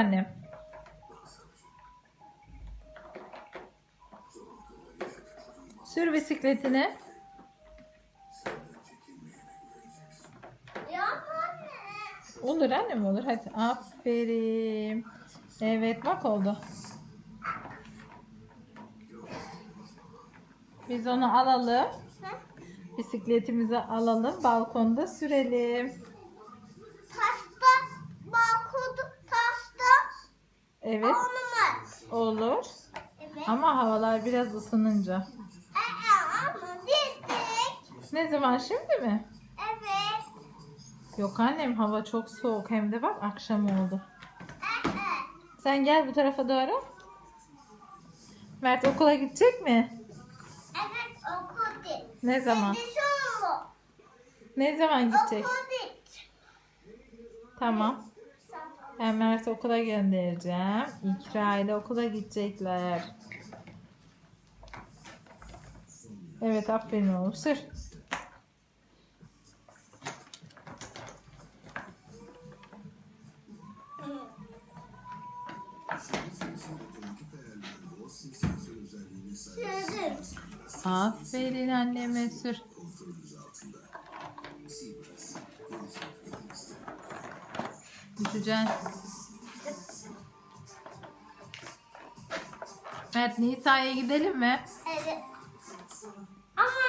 annem. Sür bisikletini. Olur annem olur. Hadi aferin. Evet bak oldu. Biz onu alalım. Bisikletimizi alalım. Balkonda sürelim. Evet olur. Evet. Ama havalar biraz ısınınca. Ne zaman şimdi mi? Evet. Yok annem hava çok soğuk. Hem de bak akşam oldu. Sen gel bu tarafa doğru. Mert okula gidecek mi? Evet okul değil. Ne zaman? Ne zaman gidecek? Okul değil. Tamam. Ben Mert'i okula göndereceğim. İkra ile okula gidecekler. Evet aferin oğlum. Sürdüm. Aferin anneme sür. Düşeceksin. Evet Nisa'ya gidelim mi? Evet. Aha.